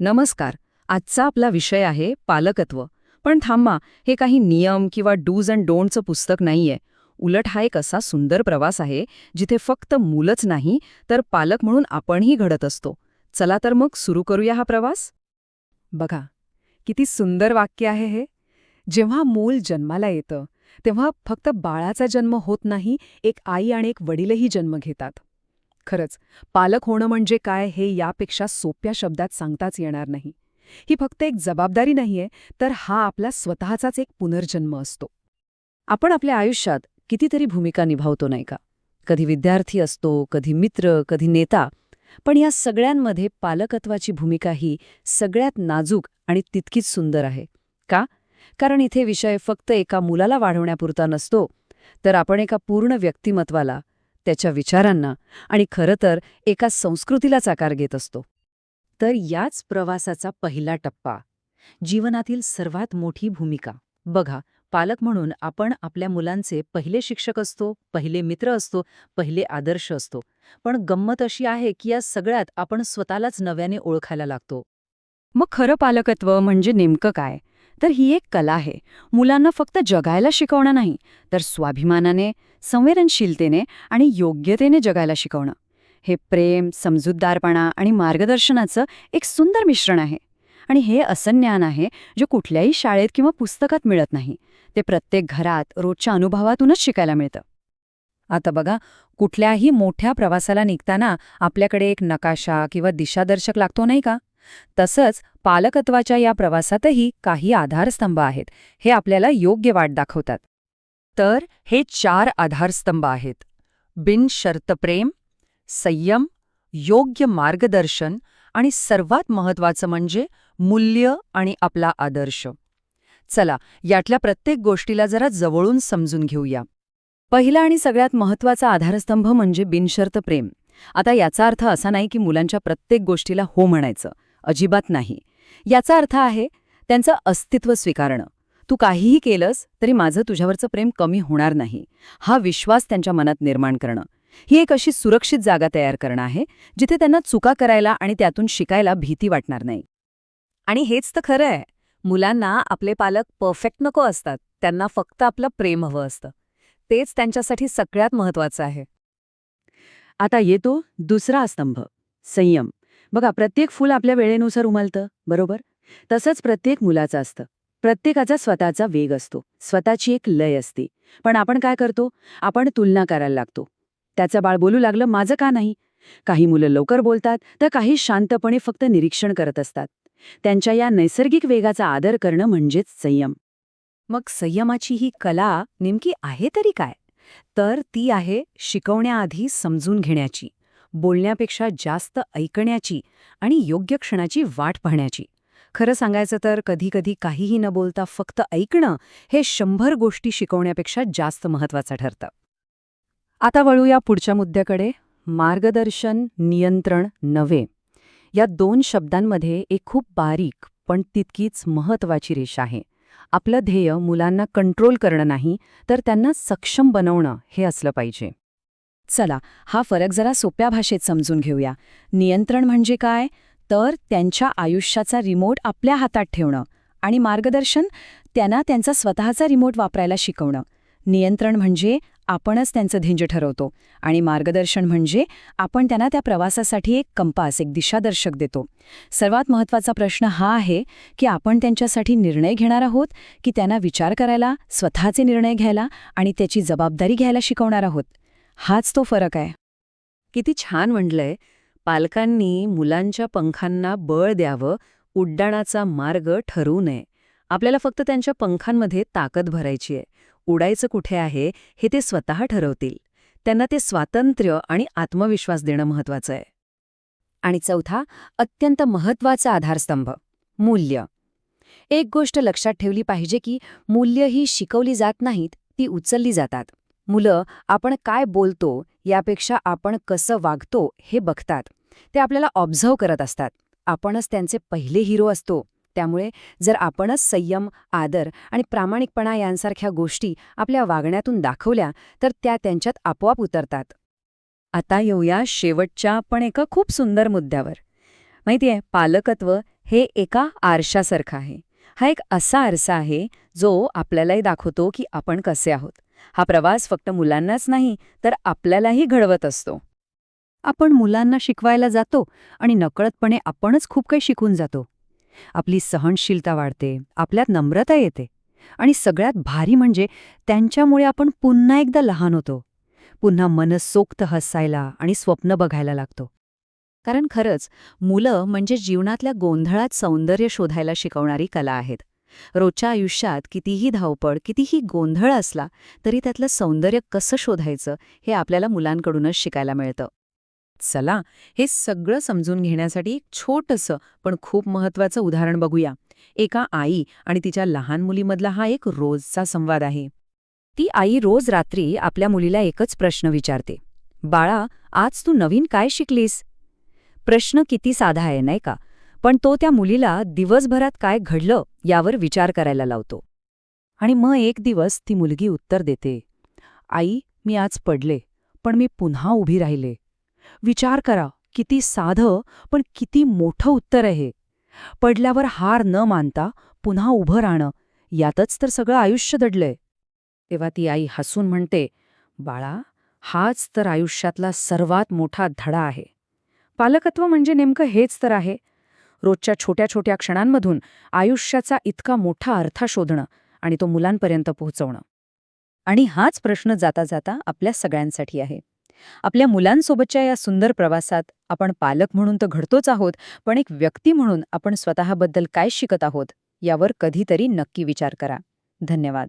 नमस्कार. आजचा आपला विषय आहे पालकत्व. पण थांबा हे काही नियम किंवा डूज अँड डोंटचं पुस्तक नाहीये. उलट हा एक असा सुंदर प्रवास आहे जिथे फक्त मुलंच नाही तर पालक म्हणून आपणही घडत असतो. चला तर मग सुरू करूया हा प्रवास? बघा किती सुंदर वाक्य आहे हे. जेव्हा मूल जन्माला येतं तेव्हा फक्त बाळाचा जन्म होत नाही एक आई आणि एक वडीलही जन्म घेतात. खरंच पालक होणं म्हणजे काय हे यापेक्षा सोप्या शब्दात सांगताच येणार नाही. ही फक्त एक जबाबदारी नाहीये तर हा आपला स्वतःचाच एक पुनर्जन्म असतो. आपण आपल्या आयुष्यात कितीतरी भूमिका निभावतो नाही का? कधी विद्यार्थी असतो कधी मित्र कधी नेता पण या सगळ्यांमध्ये पालकत्वाची भूमिका ही सगळ्यात नाजूक आणि तितकीच सुंदर आहे. का? कारण इथे विषय फक्त एका मुलाला वाढवण्यापुरता नसतो तर आपण एका पूर्ण व्यक्तिमत्वाला त्याच्या विचारांना आणि खरं तर एका संस्कृतीलाच आकार घेत असतो. तर याच प्रवासाचा पहिला टप्पा जीवनातील सर्वात मोठी भूमिका. बघा पालक म्हणून आपण आपल्या मुलांचे पहिले शिक्षक असतो पहिले मित्र असतो पहिले आदर्श असतो. पण गंमत अशी आहे की या सगळ्यात आपण स्वतःलाच नव्याने ओळखायला लागतो. मग खरं पालकत्व म्हणजे नेमकं काय? तर ही एक कला आहे. मुलांना फक्त जगायला शिकवणं नाही तर स्वाभिमानाने संवेदनशीलतेने आणि योग्यतेने जगायला शिकवणं. हे प्रेम समजूतदारपणा आणि मार्गदर्शनाचं एक सुंदर मिश्रण आहे. आणि हे असं ज्ञान आहे जे कुठल्याही शाळेत किंवा पुस्तकात मिळत नाही. ते प्रत्येक घरात रोजच्या अनुभवातूनच शिकायला मिळतं. आता बघा कुठल्याही मोठ्या प्रवासाला निघताना आपल्याकडे एक नकाशा किंवा दिशादर्शक लागतो नाही का? तसंच पालकत्वाच्या या प्रवासातही काही आधारस्तंभ आहेत. हे आपल्याला योग्य वाट दाखवतात. तर हे चार आधारस्तंभ आहेत. बिनशर्त प्रेम संयम योग्य मार्गदर्शन आणि सर्वात महत्वाचं म्हणजे मूल्य आणि आपला आदर्श. चला यातल्या प्रत्येक गोष्टीला जरा जवळून समजून घेऊया. पहिला आणि सगळ्यात महत्त्वाचा आधारस्तंभ म्हणजे बिनशर्त प्रेम. आता याचा अर्थ असा नाही की मुलांच्या प्रत्येक गोष्टीला हो म्हणायचं. अजिबात नाही. याचा अर्थ आहे त्यांचं अस्तित्व स्वीकारणं. तू काहीही केलंस तरी माझं तुझ्यावरचं प्रेम कमी होणार नाही. हा विश्वास त्यांच्या मनात निर्माण करणं. ही एक अशी सुरक्षित जागा तयार करणं आहे जिथे त्यांना चुका करायला आणि त्यातून शिकायला भीती वाटणार नाही. आणि हेच तर खरं आहे. मुलांना आपले पालक परफेक्ट नको असतात. त्यांना फक्त आपलं प्रेम हवं असतं. तेच त्यांच्यासाठी सगळ्यात महत्वाचं आहे. आता येतो दुसरा स्तंभ संयम. बघा प्रत्येक फूल आपल्या वेळेनुसार उमलतं बरोबर? तसंच प्रत्येक मुलाचं असतं. प्रत्येकाचा स्वतःचा वेग असतो. स्वतःची एक लय असते. पण आपण काय करतो? आपण तुलना करायला लागतो. त्याचं बाळ बोलू लागलं माझं का नाही? काही मुलं लवकर बोलतात तर काही शांतपणे फक्त निरीक्षण करत असतात. त्यांच्या या नैसर्गिक वेगाचा आदर करणं म्हणजेच संयम. मग संयमाची ही कला नेमकी आहे तरी काय? तर ती आहे शिकवण्याआधी समजून घेण्याची. बोलण्यापेक्षा जास्त ऐकण्याची आणि योग्य क्षणाची वाट पाहण्याची. खरं सांगायचं तर कधीकधी काहीही न बोलता फक्त ऐकणं हे शंभर गोष्टी शिकवण्यापेक्षा जास्त महत्वाचं ठरतं. आता वळूया पुढच्या मुद्द्याकडे. मार्गदर्शन नियंत्रण नव्हे. या दोन शब्दांमध्ये एक खूप बारीक पण तितकीच महत्वाची रेषा आहे. आपलं ध्येय मुलांना कंट्रोल करणं नाही तर त्यांना सक्षम बनवणं हे असलं पाहिजे. चला हा फरक जरा सोप्या भाषेत समजून घेऊया. नियंत्रण म्हणजे काय? तर त्यांच्या आयुष्याचा रिमोट आपल्या हातात ठेवणं आणि मार्गदर्शन त्यांना त्यांचा स्वतःचा रिमोट वापरायला शिकवणं. नियंत्रण म्हणजे आपणच त्यांचं धिंज ठरवतो आणि मार्गदर्शन म्हणजे आपण त्यांना त्या प्रवासासाठी एक कंपास एक दिशादर्शक देतो. सर्वात महत्त्वाचा प्रश्न हा आहे की आपण त्यांच्यासाठी निर्णय घेणार आहोत की त्यांना विचार करायला स्वतःचे निर्णय घ्यायला आणि त्याची जबाबदारी घ्यायला शिकवणार आहोत? हाच तो फरक आहे. किती छान म्हटलंय पालकांनी मुलांच्या पंखांना बळ द्यावं उड्डाणाचा मार्ग ठरवू नये. आपल्याला फक्त त्यांच्या पंखांमध्ये ताकद भरायची आहे. उडायचं कुठे आहे हे ते स्वतः ठरवतील. त्यांना ते स्वातंत्र्य आणि आत्मविश्वास देणं महत्वाचं आहे. आणि चौथा अत्यंत महत्त्वाचा आधारस्तंभ मूल्य. एक गोष्ट लक्षात ठेवली पाहिजे की मूल्य ही शिकवली जात नाहीत ती उचलली जातात. मुलं आपण काय बोलतो यापेक्षा आपण कसं वागतो हे बघतात. ते आपल्याला ऑब्झर्व करत असतात. आपणच त्यांचे पहिले हिरो असतो. त्यामुळे जर आपणच संयम आदर आणि प्रामाणिकपणा यांसारख्या गोष्टी आपल्या वागण्यातून दाखवल्या तर त्या त्यांच्यात आपोआप उतरतात. आता येऊया शेवटच्या पण एका खूप सुंदर मुद्द्यावर. माहितीये पालकत्व हे एका आरशासारखं आहे. हा एक असा आरसा आहे जो आपल्यालाही दाखवतो की आपण कसे आहोत. हा प्रवास फक्त मुलांनाच नाही तर आपल्यालाही घडवत असतो. आपण मुलांना शिकवायला जातो आणि नकळतपणे आपणच खूप काही शिकून जातो. आपली सहनशीलता वाढते आपल्यात नम्रता येते आणि सगळ्यात भारी म्हणजे त्यांच्यामुळे आपण पुन्हा एकदा लहान होतो. पुन्हा मनसोक्त हसायला आणि स्वप्न बघायला लागतो. कारण खरंच मुलं म्हणजे जीवनातल्या गोंधळात सौंदर्य शोधायला शिकवणारी कला आहेत. रोजच्या आयुष्यात कितीही धावपळ कितीही गोंधळ असला तरी त्यातलं सौंदर्य कसं शोधायचं हे आपल्याला मुलांकडूनच शिकायला मिळतं. चला हे सगळं समजून घेण्यासाठी एक छोटंसं पण खूप महत्वाचं उदाहरण बघूया. एका आई आणि तिच्या लहान मुलीमधला हा एक रोजचा संवाद आहे. ती आई रोज रात्री आपल्या मुलीला एकच प्रश्न विचारते. बाळा आज तू नवीन काय शिकलीस? प्रश्न किती साधा आहे नाही का? पण तो त्या मुलीला दिवसभरात काय घडलं यावर विचार करायला लावतो. आणि मग एक दिवस ती मुलगी उत्तर देते आई मी आज पडले पण मी पुन्हा उभी राहिले. विचार करा किती साधं पण किती मोठं उत्तर आहे. पडल्यावर हार न मानता पुन्हा उभं राहणं यातच तर सगळं आयुष्य दडलंय. तेव्हा ती आई हसून म्हणते बाळा हाच तर आयुष्यातला सर्वात मोठा धडा आहे. पालकत्व म्हणजे नेमकं हेच तर आहे. रोजच्या छोट्या छोट्या क्षणांमधून आयुष्याचा इतका मोठा अर्थ शोधणं आणि तो मुलांपर्यंत पोहोचवणं. आणि हाच प्रश्न जाता जाता आपल्या सगळ्यांसाठी आहे. आपल्या मुलांसोबतच्या या सुंदर प्रवासात आपण पालक म्हणून तर घडतोच आहोत पण एक व्यक्ती म्हणून आपण स्वतःबद्दल काय शिकत आहोत यावर कधीतरी नक्की विचार करा. धन्यवाद.